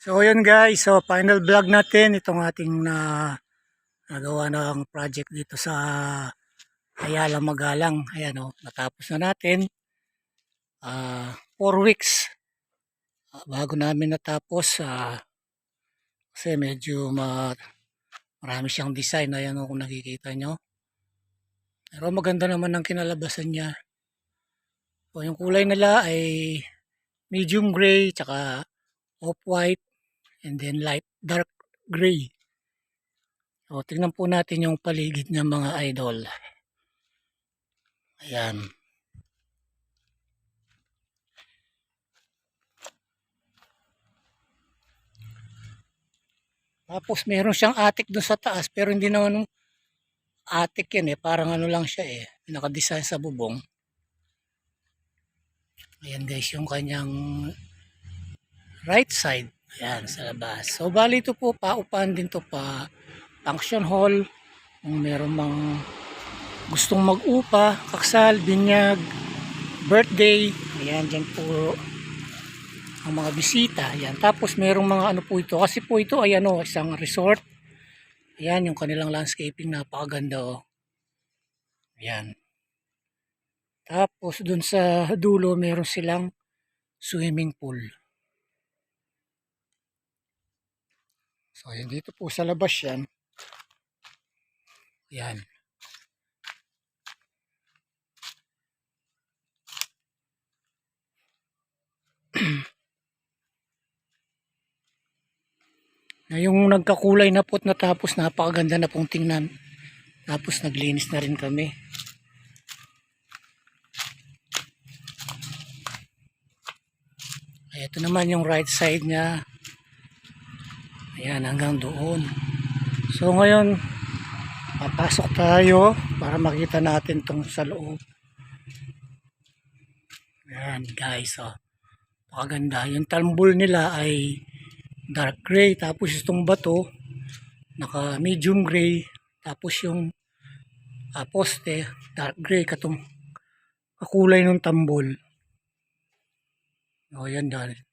So yun guys, so final vlog natin itong ating na nagawa ng project dito sa Ayala Magalang. Ayan o, natapos na natin. Ah, 4 weeks Ah, bago namin natapos ah, kasi medyo ma marami siyang design. Ayan o kung nakikita nyo. Pero maganda naman ang kinalabasan niya. So, yung kulay nila ay medium gray tsaka off-white and then light dark gray. So, tingnan po natin yung paligid ng mga idol. Ayan. Tapos meron siyang attic doon sa taas pero hindi naman attic yan eh. Parang ano lang siya eh. Nakadesign sa bubong. Ayan guys yung kanyang right side. Ayan sa labas. So bali ito po paupahan din to pa function hall. Kung meron mang gustong mag-upa, kaksal, binyag, birthday. Ayan dyan po ang mga bisita. Ayan. Tapos merong mga ano po ito. Kasi po ito ay ano, isang resort. Ayan yung kanilang landscaping. Napakaganda oh. Ayan. Tapos dun sa dulo meron silang swimming pool. So ayan dito po sa labas yan. Ayan. na yung nagkakulay na po't natapos napakaganda na pong tingnan. Tapos naglinis na rin kami. Ay, ito naman yung right side niya. Ayan, hanggang doon. So ngayon, papasok tayo para makita natin tong sa loob. Ayan guys, oh. Pakaganda. Yung tambol nila ay dark gray. Tapos itong bato, naka medium gray. Tapos yung ah, poste, dark gray. Katong kakulay ng tambol. O yan dahil.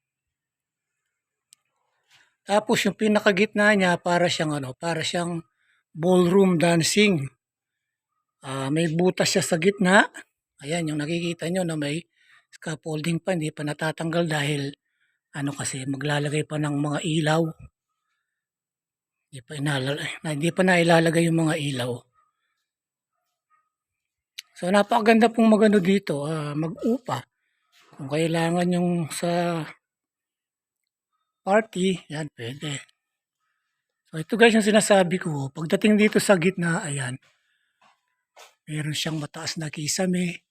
Tapos yung pinakagitna niya para siyang ano, para siyang ballroom dancing. Ah, may butas siya sa gitna. Ayan, yung nakikita nyo na may scaffolding pa, hindi pa natatanggal dahil ano kasi maglalagay pa ng mga ilaw. Hindi pa inalalagay, hindi pa nailalagay yung mga ilaw. So napakaganda pong magano dito, ah, mag-upa. Kung kailangan yung sa party, yan pwede. So ito guys yung sinasabi ko, pagdating dito sa gitna, ayan, meron siyang mataas na kisame.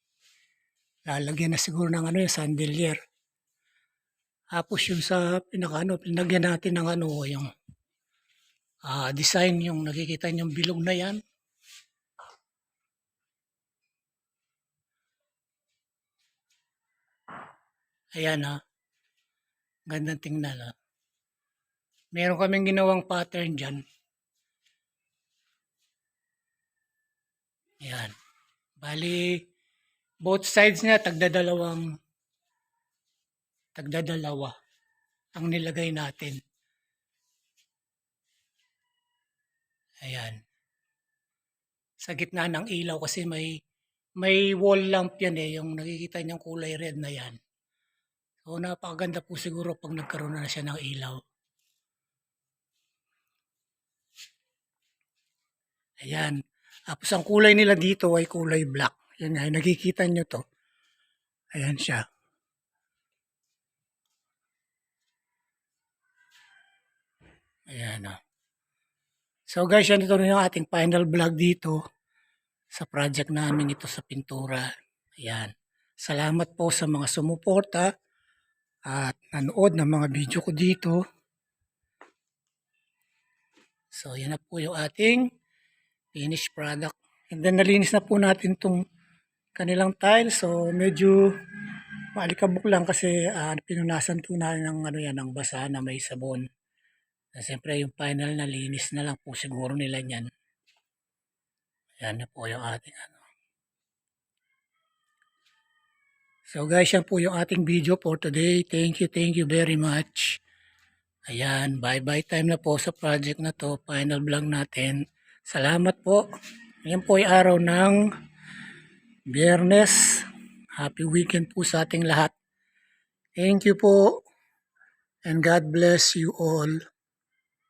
Lalagyan na siguro ng ano yung sandelier. Tapos yung sa pinaka ano, pinagyan natin ng ano, yung ah, design, yung nakikita yung bilog na yan. Ayan ha. Gandang tingnan ha. Meron kaming ginawang pattern dyan. Ayan. Bali, both sides niya tagdadalawang tagdadalawa ang nilagay natin. Ayan. Sa gitna ng ilaw kasi may may wall lamp yan eh, yung nakikita niyang kulay red na yan. So napakaganda po siguro pag nagkaroon na siya ng ilaw. Ayan. Tapos ang kulay nila dito ay kulay black. Yan nga, nakikita nyo to. Ayan siya. Ayan o. So guys, yan ito rin yung ating final vlog dito sa project namin ito sa pintura. Ayan. Salamat po sa mga sumuporta at nanood ng mga video ko dito. So, yan na po yung ating finished product. And then, nalinis na po natin itong kanilang tiles. So, medyo maalikabok lang kasi ah, pinunasan po natin ng, ano yan, ng basa na may sabon. Uh, Siyempre, yung final na linis na lang po siguro nila yan. Yan na po yung ating ano. So guys, yan po yung ating video for today. Thank you, thank you very much. Ayan, bye-bye time na po sa project na to. Final vlog natin. Salamat po. Ngayon po ay araw ng Biyernes. Happy weekend po sa ating lahat. Thank you po. And God bless you all.